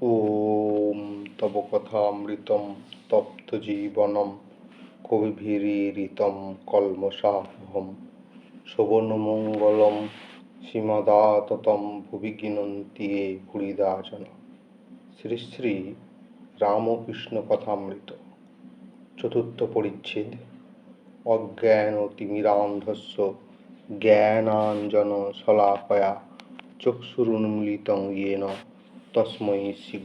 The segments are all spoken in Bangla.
ওম তব কথামৃতম তপ্ত জীবনম কবিভিরীতম কলমসাহম শোভনমঙ্গলম সীমদাততম ভুবি গিনন্তি ভুরিদাচন শ্রী শ্রী রামকৃষ্ণ কথামৃত চতুর্থ পরিচ্ছেদ অজ্ঞান অতিমিরান্ধস্য জ্ঞানাঞ্জন শলাপয়া শলাকয়া ইয়ে ইয়েন তস্মৈ শ্রী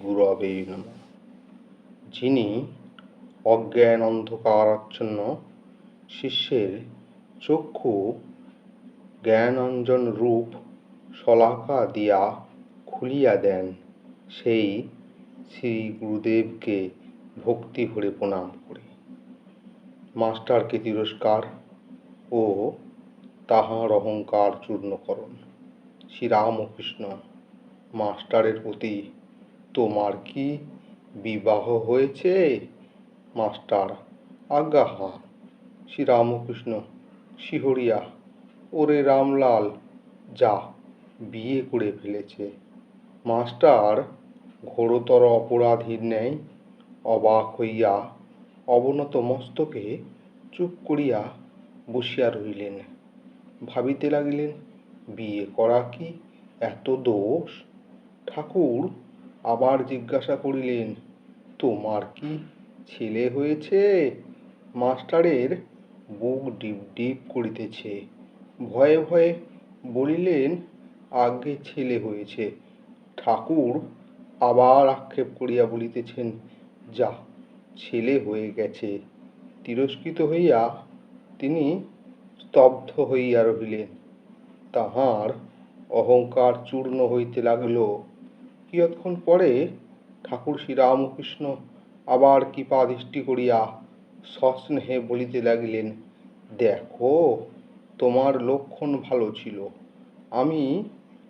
নমঃ। যিনি অজ্ঞান অন্ধকারাচ্ছন্ন, শিষ্যের চক্ষু জ্ঞানাঞ্জন রূপ শলাকা দিয়া খুলিয়া দেন, সেই শ্রী গুরুদেবকে ভক্তি ভরে প্রণাম করি। মাস্টারকে তিরস্কার ও তাহার অহংকার চূর্ণকরণ। শ্রীরামকৃষ্ণ মাস্টারের প্রতি। তোমার কি বিবাহ হয়েছে? মাস্টার আজ্ঞা হা শ্রীরামকৃষ্ণ, শিহরিয়া, ওরে রামলাল, যা বিয়ে করে ফেলেছে। মাস্টার, ঘোরতর অপরাধীর ন্যায় অবাক হইয়া অবনত মস্তকে চুপ করিয়া বসিয়া রহিলেন। ভাবিতে লাগিলেন, বিয়ে করা কি এত দোষ? ঠাকুর আবার জিজ্ঞাসা করিলেন, তোমার কি ছেলে হয়েছে? মাস্টারের বুক ডিপ ডিপ করিতেছে। ভয়ে ভয়ে বলিলেন, আগে ছেলে হয়েছে। ঠাকুর আবার আক্ষেপ করিয়া বলিতেছেন, যা, ছেলে হয়ে গেছে। তিরস্কৃত হইয়া তিনি স্তব্ধ হইয়া রহিলেন। তাহার অহংকার চূর্ণ হইতে লাগিল। কিয়ৎক্ষণ পরে ঠাকুর শ্রীরামকৃষ্ণ আবার কৃপা দৃষ্টি করিয়া সস্নেহে বলিতে লাগিলেন, দেখো, তোমার লক্ষণ ভালো ছিল। আমি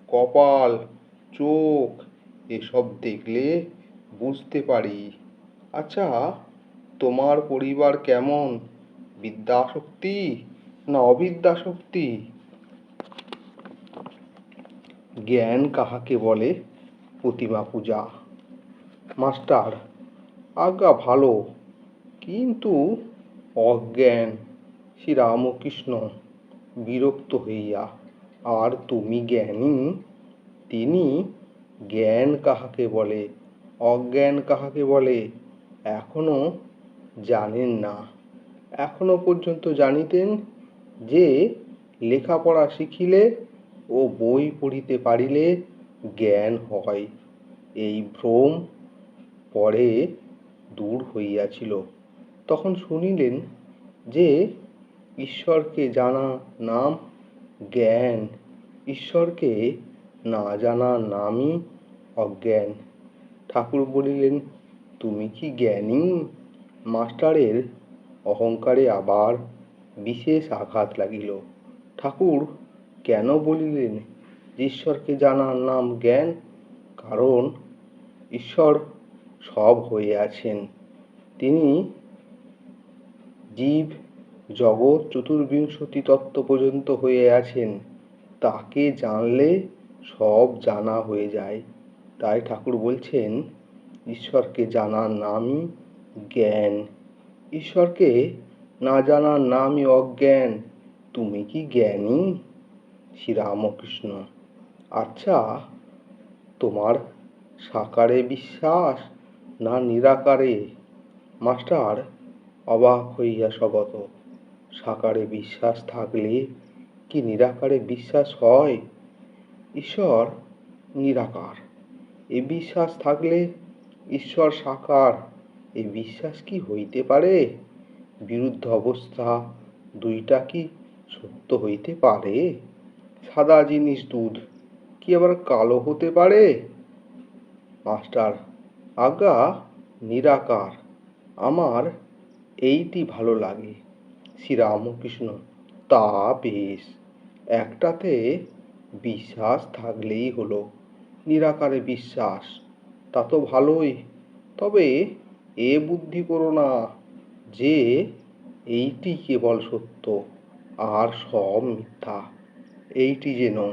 কপাল, চোখ এসব দেখলে বুঝতে পারি। আচ্ছা তোমার পরিবার কেমন? বিদ্যাশক্তি না অবিদ্যাশক্তি জ্ঞান কাহাকে বলে? প্রতিমা পূজা। মাস্টার আজ্ঞা ভালো, কিন্তু অজ্ঞান। শ্রীরামকৃষ্ণ, বিরক্ত হইয়া, আর তুমি জ্ঞানী? তিনি জ্ঞান কাহাকে বলে? অজ্ঞান কাহাকে বলে? এখনও জানেন না। এখনও পর্যন্ত জানিতেন যে, লেখাপড়া শিখিলে ও বই পড়িতে পারিলে জ্ঞান হয়। এই ভ্রম পরে দূর হইয়াছিল। তখন শুনিলেন যে, ঈশ্বরকে জানা নাম জ্ঞান। ঈশ্বরকে না জানা নামই অজ্ঞান। ঠাকুর বলিলেন, তুমি কি জ্ঞানী? মাস্টারের অহংকারে আবার বিশেষ আঘাত লাগিল। ঠাকুর কেন বলিলেন ঈশ্বরকে জানার নাম জ্ঞান, কারণ ঈশ্বর সব হয়ে আছেন। তিনি জীব, জগৎ, চতুর্বিংশতি তত্ত্ব পর্যন্ত হয়ে আছেন। তাকে জানলে সব জানা হয়ে যায়। তাই ঠাকুর বলছেন, ঈশ্বরকে জানার নামই জ্ঞান। ঈশ্বরকে না জানার নামই অজ্ঞান। তুমি কি জ্ঞানী? শ্রীরামকৃষ্ণ। আচ্ছা তোমার সাকারে বিশ্বাস না নিরাকারে? মাস্টার, অবাক হইয়া স্বগত। সাকারে বিশ্বাস থাকলে কি নিরাকারে বিশ্বাস হয়? ঈশ্বর নিরাকার। এ বিশ্বাস থাকলে ঈশ্বর সাকার। এ বিশ্বাস কি হইতে পারে? বিরুদ্ধ অবস্থা দুইটা কি সত্য হইতে পারে? সাদা জিনিস দুধ কি আবার কালো হতে পারে? মাস্টার আজ্ঞা নিরাকার। আমার এইটি ভালো লাগে, শ্রীরামকৃষ্ণ। তা বেশ, একটাতে বিশ্বাস থাকলেই হলো, নিরাকারে বিশ্বাস, তা তো ভালোই। তবে এ বুদ্ধি করো না যে এইটি কেবল সত্য, আর সব মিথ্যা। এইটি যেন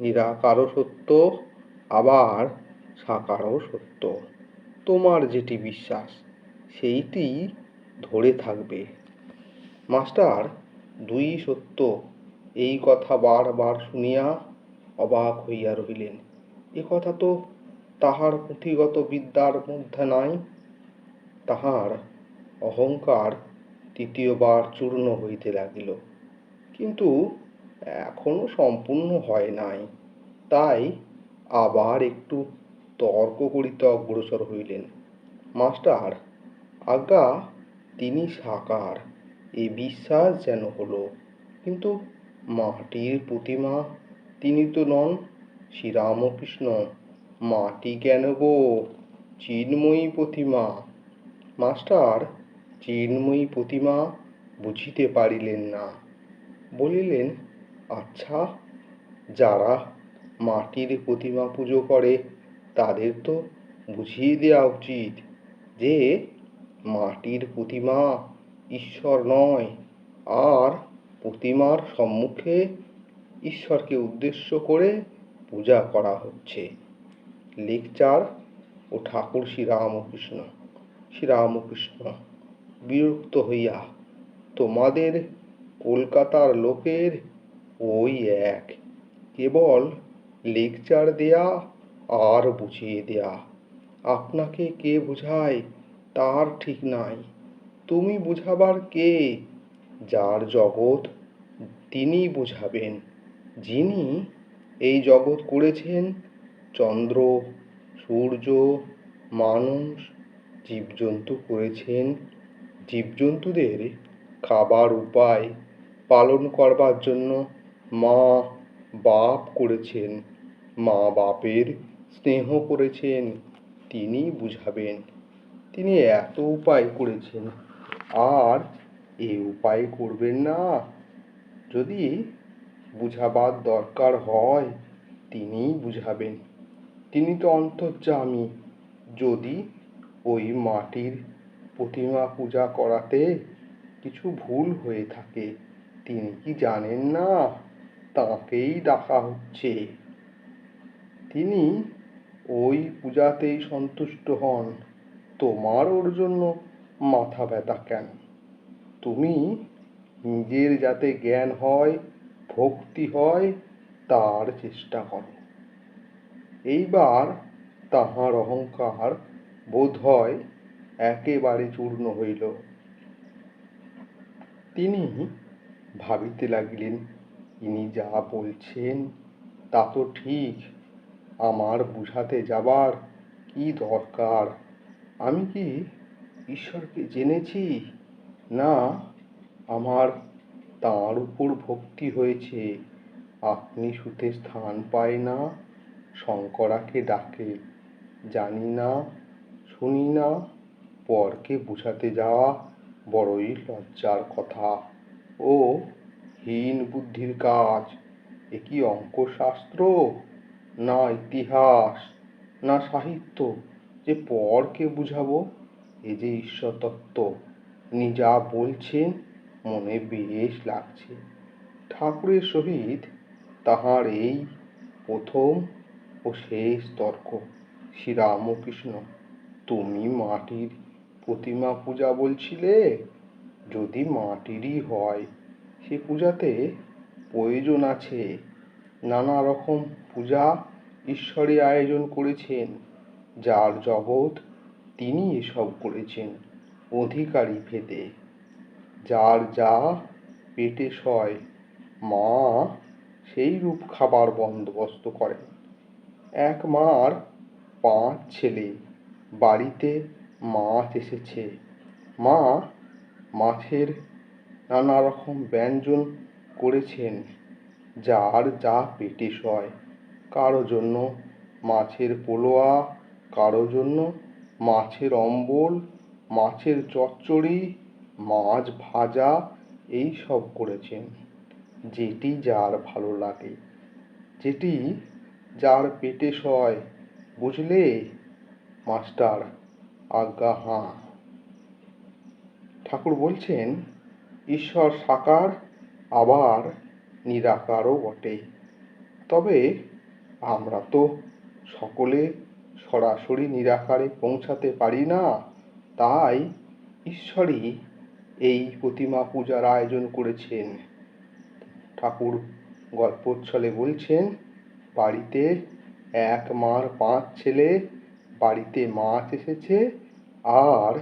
নিরাকারও সত্য, আবার সাকারও সত্য। তোমার যেটি বিশ্বাস, সেইটি ধরে থাকবে। মাস্টার, দুই সত্য। এই কথা বারবার শুনিয়া অবাক হইয়া রহিলেন। এ কথা তো তাহার পুঁথিগত বিদ্যার মধ্যে নাই। তাহার অহংকার তৃতীয়বার চূর্ণ হইতে লাগিল। কিন্তু এখনও সম্পূর্ণ হয় নাই। তাই আবার একটু তর্ক করিতে অগ্রসর হইলেন। মাস্টার আজ্ঞা তিনি সাকার, এ বিশ্বাস যেন হলো। কিন্তু মাটির প্রতিমা তিনি তো নন, শ্রীরামকৃষ্ণ। মাটি কেন গো? চিন্ময়ী প্রতিমা। মাস্টার, চিন্ময়ী প্রতিমা বুঝিতে পারিলেন না। বলিলেন আচ্ছা যারা মাটির প্রতিমা পুজো করে, তাদের তো বুঝিয়ে দেওয়া উচিত যে, মাটির প্রতিমা ঈশ্বর নয়, আর প্রতিমার সম্মুখে ঈশ্বরকে উদ্দেশ্য করে পূজা করা হচ্ছে। লেকচার ও ঠাকুর শ্রীরামকৃষ্ণ। শ্রীরামকৃষ্ণ, বিরক্ত হইয়া তোমাদের কলকাতার লোকের ওই এক। কেবল লেকচার দেয়া আর বুঝিয়ে দেয়া। আপনাকে কে বোঝায় তার ঠিক নাই। তুমি বুঝাবার কে? যার জগৎ তিনি বুঝাবেন। যিনি এই জগৎ করেছেন চন্দ্র, সূর্য, মানুষ, জীবজন্তু করেছেন। জীবজন্তুদের খাবার উপায় পালন করবার জন্য মা বাপ করেছেন, মা বাপের স্নেহ করেছেন, তিনি বুঝাবেন। তিনি এত উপায় করেছেন, আর এ উপায় করবেন না। যদি বুঝাবার দরকার হয় তিনিই বুঝাবেন। তিনি তো অন্তর্যামী। যদি ওই মাটির প্রতিমা পূজা করাতে কিছু ভুল হয়ে থাকে, তিনি কি জানেন না? তাঁকেই ডাকা হচ্ছে। তিনি ওই পূজাতেই সন্তুষ্ট হন। তোমার ওর জন্য মাথা ব্যথা কেন? তুমি নিজের যাতে জ্ঞান হয়, ভক্তি হয়, তার চেষ্টা করো। এইবার তাহার অহংকার বোধ হয় একেবারে চূর্ণ হইল। তিনি ভাবিতে লাগিলেন ইনি যা বলছেন, তা তো ঠিক। আমার বুঝাতে যাবার কি দরকার? আমি কি ঈশ্বরকে জেনেছি? না, আমার তাঁর উপর ভক্তি হয়েছে। আপনি সুতে স্থান পায় না, শঙ্করাকে ডাকে। জানি না, শুনি না, পরকে বুঝাতে যাওয়া বড়ই লজ্জার কথা। ও হীন বুদ্ধির কাজ, এ কি অঙ্কশাস্ত্র? না ইতিহাস, না সাহিত্য, যে পরকে বুঝাবো? এ যে ঈশ্বর তত্ত্ব উনি যা বলছেন, মনে বেশ লাগছে। ঠাকুরের সহিত তাহার এই প্রথম ও শেষ তর্ক। শ্রীরামকৃষ্ণ, তুমি মাটির প্রতিমা পূজা বলছিলে? যদি মাটিরই হয় সে পূজাতে প্রয়োজন আছে। নানা রকম পূজা ঈশ্বরে আয়োজন করেছেন। যার জগৎ তিনি এসব করেছেন অধিকারী ভেদে। যার যা পেটে সয়, মা সেই রূপ খাবার বন্দোবস্ত করেন। এক মার পাঁচ ছেলে, বাড়িতে মাছ এসেছে। মা মাছের নানা রকম ব্যঞ্জন করেছেন, যার যা পেটে সয়। কারও জন্য মাছের পোলোয়া, কারও জন্য মাছের অম্বল, মাছের চচ্চড়ি, মাছ ভাজা, এই সব করেছেন। যেটি যার ভালো লাগে, যেটি যার পেটে সয়, বুঝলে মাস্টার? আজ্ঞা, হাঁ। ঠাকুর বলছেন ঈশ্বর সাকার, আবার নিরাকারও বটে। তবে আমরা তো সকলে সরাসরি নিরাকারে পৌঁছাতে পারি না। তাই ঈশ্বরই এই প্রতিমা পূজার আয়োজন করেছেন। ঠাকুর গল্পচ্ছলে বলছেন, বাড়িতে এক মার পাঁচ ছেলে, বাড়িতে মাছ এসেছে, আর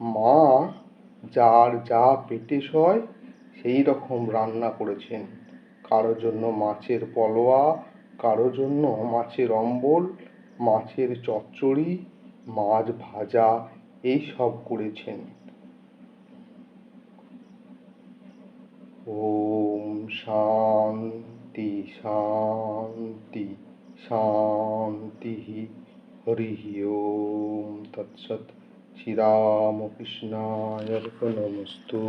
মা যার যা পেটে সয় সেই রকম রান্না করেছেন। কারও জন্য মাছের পলোয়া, কারও জন্য মাছের অম্বল, মাছের চচ্চড়ি, মাছ ভাজা, এই সব করেছেন। ওম শান্তি শান্তি শান্তি, হরি ওম, তৎসৎ। শ্রীরামকৃষ্ণায় অর্পণমস্তু